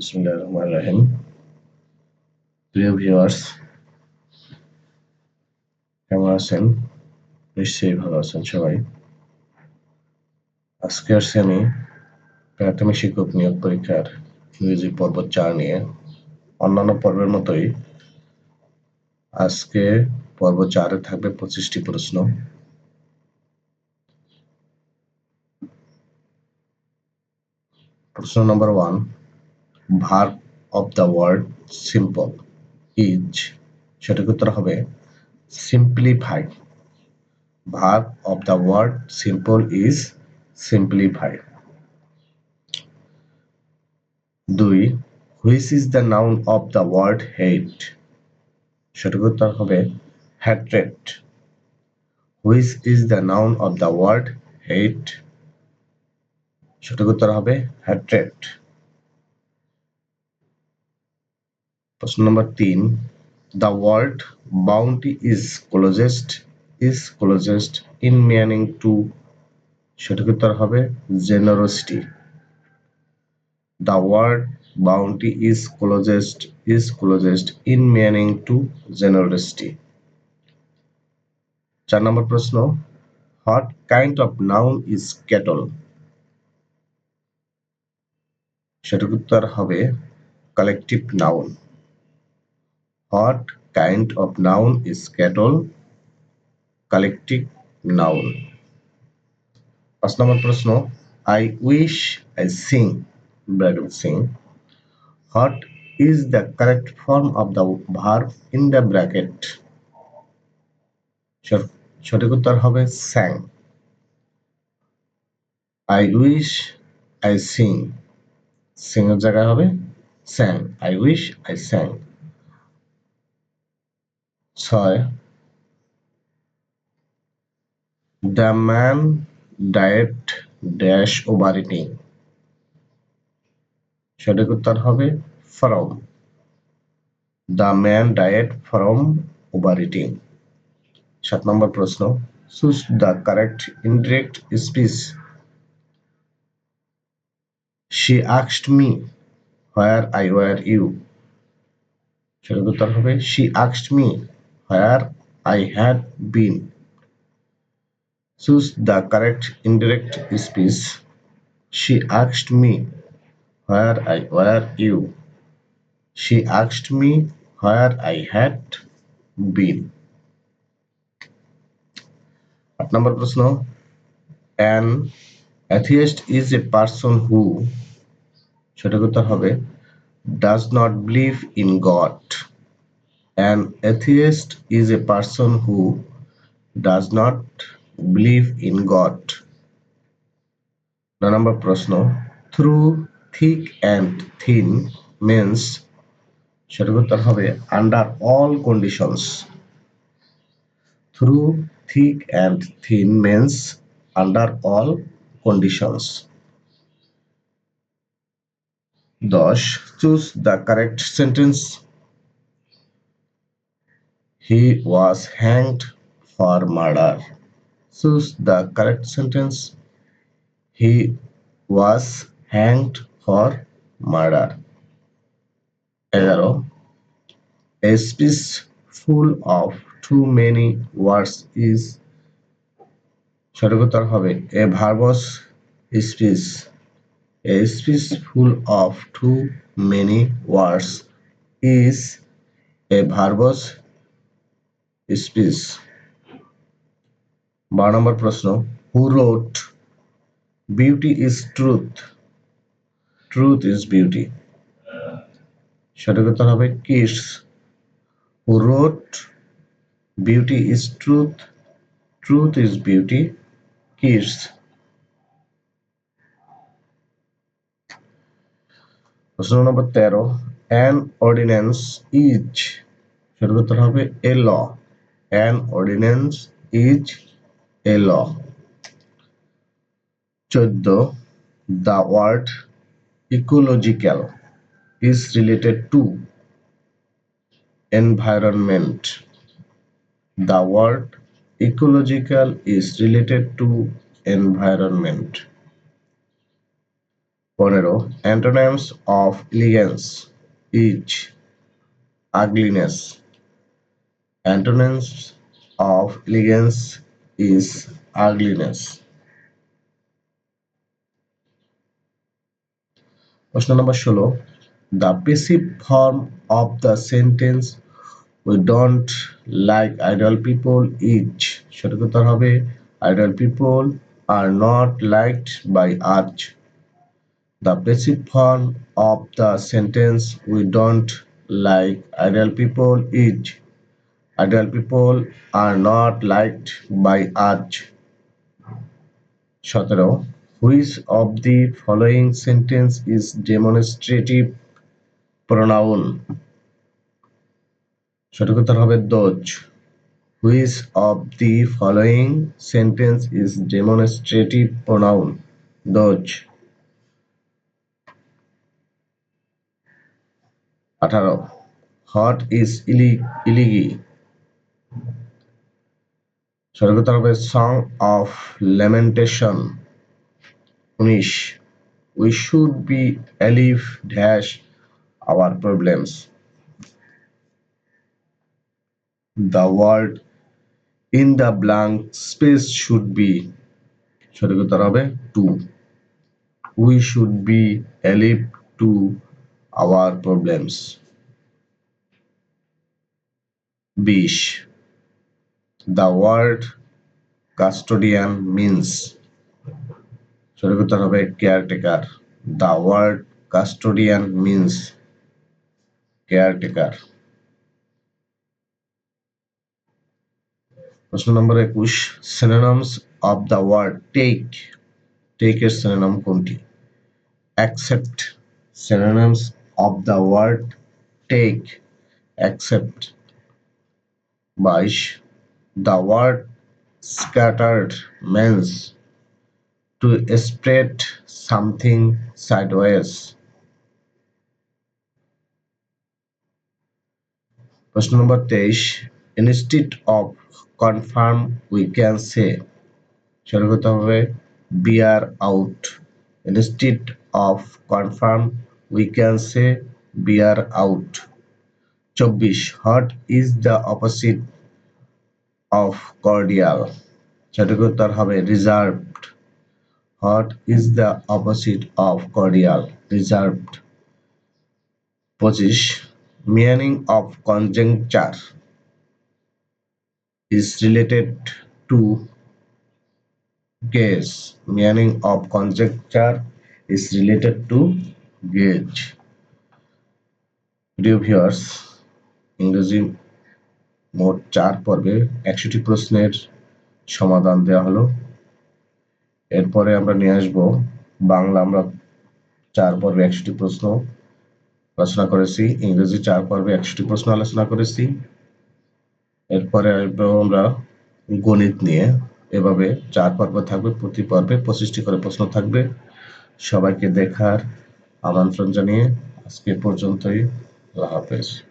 বিসমুল্লাহ রহমান রাহিম। কেমন আছেন? নিশ্চয়ই ভালো আছেন সবাই। আজকে আসছি আমি প্রাথমিক শিক্ষক নিয়োগ পরীক্ষার ইংরেজি পর্ব চার নিয়ে। অন্যান্য পর্বের মতোই আজকে পর্ব চারে থাকবে পঁচিশটি প্রশ্ন। প্রশ্ন নম্বর one verb of the word simple is সঠিক উত্তর হবে? Simplify verb of the word simple is simplify দুই which is the noun of the word hate সঠিক উত্তর হবে? Hatred which is the noun of the word hate সঠিক উত্তর হবে? হ্যাট্রেট প্রশ্ন নম্বর তিন the word bounty is closest is closest in meaning to সঠিক উত্তর হবে generosity the word bounty is closest is closest in meaning to generosity চার নম্বর প্রশ্ন what kind of noun is cattle সঠিক উত্তর হবে collective noun what kind of noun is cattle collective noun পাঁচ নম্বর প্রশ্ন I wish I sing bracket sing what is the correct form of the verb in the bracket সঠিক উত্তর হবে sang. I wish I sing sing এর জায়গায় হবে sang. I wish I sang ছয়। The man died dash overeating সঠিক উত্তর হবে from. The man died from overeating সাত নম্বর প্রশ্ন। Choose the correct indirect speech She asked me, where I were you. সঠিক উত্তর হবে, she asked me where I had been. Choose the correct indirect speech. She asked me where I were you. She asked me where I had been. আট নম্বর প্রশ্ন an atheist is a person who হবে does not believe in God person who does not believe in God ন নম্বর প্রশ্ন through thick and thin means সঠিক উত্তর হবে under all conditions through thick and thin means under all conditions দশ choose the correct sentence he was hanged for murder choose the correct sentence he was hanged for murder এগারো a speech full of too many words is সঠিক উত্তর হবে। A verbose speech A speech full of too many words is a verbose speech. বারো নম্বর প্রশ্ন who wrote beauty is truth truth is beauty সঠিক উত্তর হবে Keats. Who wrote beauty is truth truth is beauty Keats. প্রশ্ন নম্বর তেরো। An ordinance is সঠিক উত্তর হবে a law. An ordinance is a law চোদ্দ the word ecological is related to environment. The word ecological is related to environment. পনেরো antonyms of elegance is ugliness antonyms of elegance is ugliness প্রশ্ন নম্বর ষোলো the passive form of the sentence we don't like idle people is সঠিক উত্তর হবে idle people are not liked by us The passive form of the sentence we don't like idle people is idle people are not liked by us. সতেরো। Which of the following sentence is demonstrative pronoun সঠিক উত্তর হবে those. Which of the following sentence is demonstrative pronoun those. আঠারো। What is ইলি elegy উত্তর হবে song of lamentation উনিশ we should be alive dash our problems the word in the blank space should be সঠিক উত্তর হবে to we should be alive to our problems. বিশ The word custodian means সঠিক উত্তর হবে caretaker the word custodian means caretaker প্রশ্ন নম্বর একুশ synonyms of the word take টেকের synonym কোনটি? Accept synonyms of the word take. Accept. বাইশ the word scattered means to spread something sideways. প্রশ্ন নম্বর তেইশ instead of confirm we can say সঠিক হবে bear out instead of confirm we can say bear out. চব্বিশ what is the opposite of cordial সঠিক উত্তর হবে reserved. What is the opposite of cordial? Reserved. পঁচিশ, meaning of conjecture is related to guess meaning of conjecture is related to guess. প্রিয় viewers, ইংরেজি মোট চার পর্বে একশোটি প্রশ্নের সমাধান দেওয়া হলো। এরপরে আমরা নিয়ে আসব বাংলা, আমরা চার পর্বে একশোটি প্রশ্ন আলোচনা করেছি, ইংরেজি চার পর্বে একশোটি প্রশ্ন আলোচনা করেছি। এরপরে আসব আমরা গণিত নিয়ে। এভাবে চার পর্ব থাকবে, প্রতি পর্বে পঁচিশটি করে প্রশ্ন থাকবে। সবাইকে দেখার আমন্ত্রণ জানিয়ে আজকে পর্যন্তই, আল্লাহ হাফেজ।